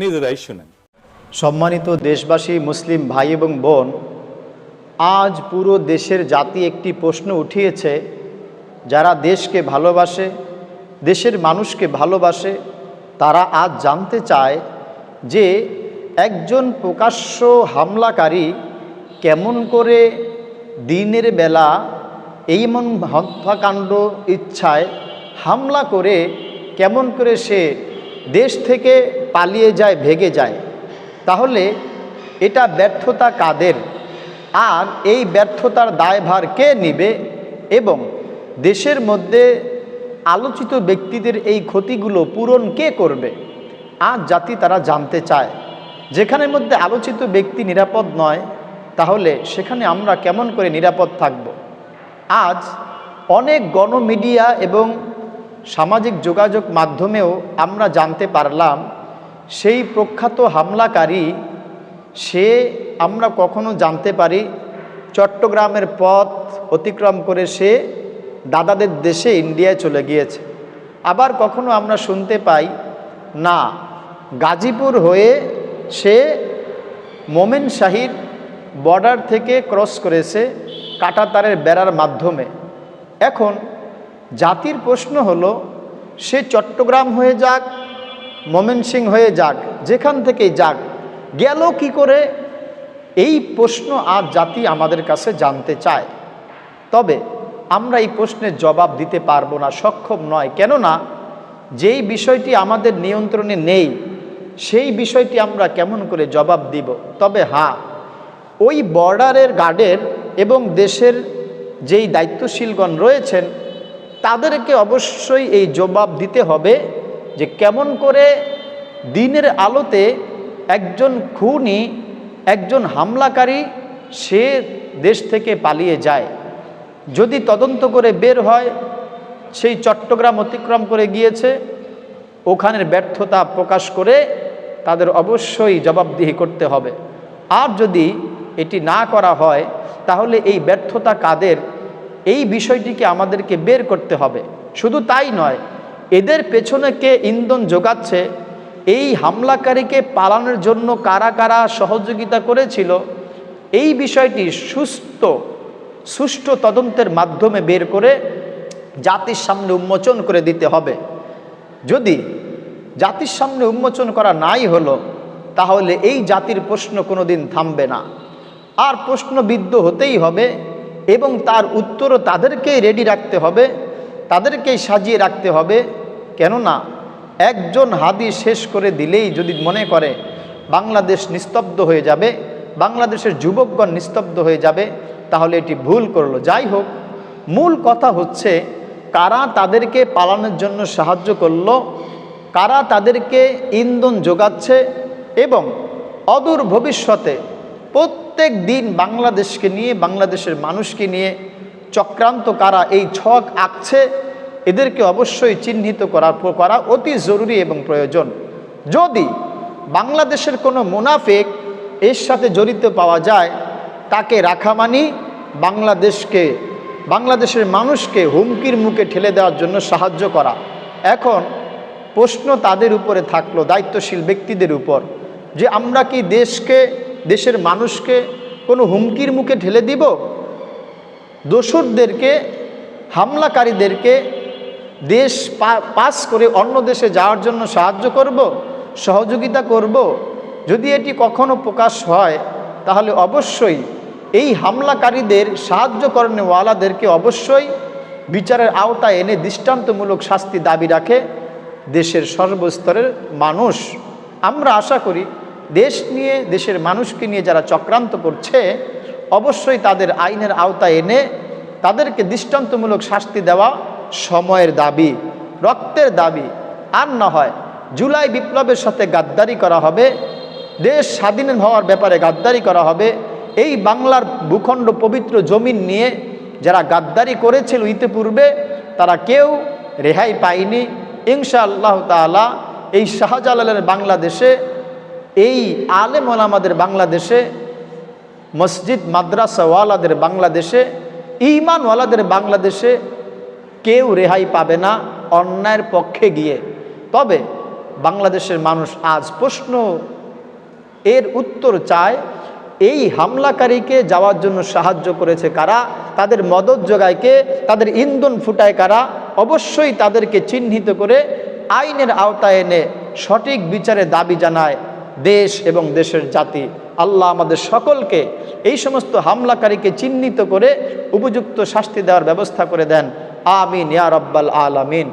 নিজেরাই শুনেন। সম্মানিত দেশবাসী, মুসলিম ভাই এবং বোন, আজ পুরো দেশের জাতি একটি প্রশ্ন উঠিয়েছে, যারা দেশকে ভালোবাসে, দেশের মানুষকে ভালোবাসে, তারা আজ জানতে চায় যে একজন প্রকাশ্য হামলাকারী কেমন করে দিনের বেলা এইমন হত্যাকাণ্ড ইচ্ছায় হামলা করে, কেমন করে সে দেশ থেকে পালিয়ে যায়, ভেগে যায়। তাহলে এটা ব্যর্থতা কাদের? আর এই ব্যর্থতার দায়ভার কে নিবে? এবং দেশের মধ্যে আলোচিত ব্যক্তিদের এই ক্ষতিগুলো পূরণ কে করবে? আজ জাতি তারা জানতে চায়। যেখানের মধ্যে আলোচিত ব্যক্তি নিরাপদ নয়, তাহলে সেখানে আমরা কেমন করে নিরাপদ থাকব? আজ অনেক গণমিডিয়া এবং সামাজিক যোগাযোগ মাধ্যমেও আমরা জানতে পারলাম সেই প্রখ্যাত হামলাকারী, সে আমরা কখনো জানতে পারি, চট্টগ্রামের পথ অতিক্রম করে সে দাদাদের দেশে ইন্ডিয়ায় চলে গিয়েছে। আবার কখনো আমরা শুনতে পাই, না, গাজীপুর হয়ে সে মোমেন শাহির বর্ডার থেকে ক্রস করেছে কাটাতারের বেড়ার মাধ্যমে। এখন জাতির প্রশ্ন হলো, সে চট্টগ্রাম হয়ে যাক মোমেন সিং হয়ে যাক, যেখান থেকেই যাক, গেল কি করে? এই প্রশ্ন আজ জাতি আমাদের কাছে জানতে চায়। তবে আমরা এই প্রশ্নের জবাব দিতে পারব না, সক্ষম নয়। কেননা যেই বিষয়টি আমাদের নিয়ন্ত্রণে নেই, সেই বিষয়টি আমরা কেমন করে জবাব দিব? তবে হ্যাঁ ওই বর্ডারের গার্ডের এবং দেশের যেই দায়িত্বশীলগণ রয়েছেন, তাদেরকে অবশ্যই এই জবাব দিতে হবে। যে কেমন করে দিনের আলোতে একজন খুনি, একজন হামলাকারী সে দেশ থেকে পালিয়ে যায়। যদি তদন্ত করে বের হয়, সেই চট্টগ্রাম অতিক্রম করে গিয়েছে, ওখানের ব্যর্থতা প্রকাশ করে তাদের অবশ্যই জবাবদিহি করতে হবে। আর যদি এটি না করা হয়, তাহলে এই ব্যর্থতা কাদের? এই বিষয়টিকে আমাদেরকে বের করতে হবে। শুধু তাই নয় এদের পেছনে কে ইন্ধন যোগাচ্ছে এই হামলাকারীকে পালানোর জন্য কারা কারা সহযোগিতা করেছিল? এই বিষয়টি সুস্থ, সুষ্ঠু তদন্তের মাধ্যমে বের করে জাতির সামনে উন্মোচন করে দিতে হবে। যদি জাতির সামনে উন্মোচন করা নাই হলো, তাহলে এই জাতির প্রশ্ন কোনো দিন থামবে না। আর প্রশ্নবিদ্ধ হতেই হবে এবং তার উত্তরও তাদেরকেই রেডি রাখতে হবে। তাদেরকেই সাজিয়ে রাখতে হবে। কেননা একজন হাদি শেষ করে দিলেই যদি মনে করে বাংলাদেশ নিস্তব্ধ হয়ে যাবে, বাংলাদেশের যুবকগণ নিস্তব্ধ হয়ে যাবে, তাহলে এটি ভুল করল। যাই হোক, মূল কথা হচ্ছে কারা তাদেরকে পালানোর জন্য সাহায্য করল, কারা তাদেরকে ইন্ধন যোগাচ্ছে এবং অদূর ভবিষ্যতে প্রত্যেক দিন বাংলাদেশকে নিয়ে, বাংলাদেশের মানুষকে নিয়ে চক্রান্ত কারা এই ছক আঁকছে, এদেরকে অবশ্যই চিহ্নিত করা করা অতি জরুরি এবং প্রয়োজন। যদি বাংলাদেশের কোনো মুনাফেক এর সাথে জড়িত পাওয়া যায়, তাকে রাখা মানি বাংলাদেশকে, বাংলাদেশের মানুষকে হুমকির মুখে ঠেলে দেওয়ার জন্য সাহায্য করা। এখন প্রশ্ন তাদের উপরে থাকল দায়িত্বশীল ব্যক্তিদের উপর যে আমরা কি দেশকে, দেশের মানুষকে কোনো হুমকির মুখে ঠেলে দিব? দোসরদেরকে হামলাকারীদেরকে দেশ পাস করে অন্য দেশে যাওয়ার জন্য সাহায্য করব, সহযোগিতা করব। যদি এটি কখনো প্রকাশ হয়, তাহলে অবশ্যই এই হামলাকারীদের সাহায্য করেনওয়ালাদেরকে অবশ্যই বিচারের আওতায় এনে দৃষ্টান্তমূলক শাস্তি দাবি রাখে দেশের সর্বস্তরের মানুষ। আমরা আশা করি, দেশ নিয়ে, দেশের মানুষকে নিয়ে যারা চক্রান্ত করছে অবশ্যই তাদের আইনের আওতায় এনে তাদেরকে দৃষ্টান্তমূলক শাস্তি দেওয়া সময়ের দাবি, রক্তের দাবি। আর না হয় জুলাই বিপ্লবের সাথে গাদ্দারি করা হবে, দেশ স্বাধীন হওয়ার ব্যাপারে গাদ্দারি করা হবে। এই বাংলার ভূখণ্ড পবিত্র জমিন নিয়ে যারা গাদ্দারি করেছিল ইতিপূর্বে, তারা কেউ রেহাই পায়নি। ইনশা আল্লাহ তালা এই শাহজালালের বাংলাদেশে, এই আলেম ওলামাদের বাংলাদেশে মসজিদ মাদ্রাসাওয়ালাদের বাংলাদেশে ইমানওয়ালাদের বাংলাদেশে কেউ রেহাই পাবে না অন্যায়ের পক্ষে গিয়ে। তবে বাংলাদেশের মানুষ আজ প্রশ্ন এর উত্তর চায়, এই হামলাকারীকে যাওয়ার জন্য সাহায্য করেছে কারা? তাদের মদত যোগায় কে? তাদের ইন্ধন ফুটায় কারা? অবশ্যই তাদেরকে চিহ্নিত করে আইনের আওতায় এনে সঠিক বিচারে দাবি জানায় দেশ এবং দেশের জাতি। আল্লাহ আমাদের সকলকে এই সমস্ত হামলাকারীকে চিহ্নিত করে উপযুক্ত শাস্তি দেওয়ার ব্যবস্থা করে দেন। আমিন, ইয়া রব্বাল আলামিন।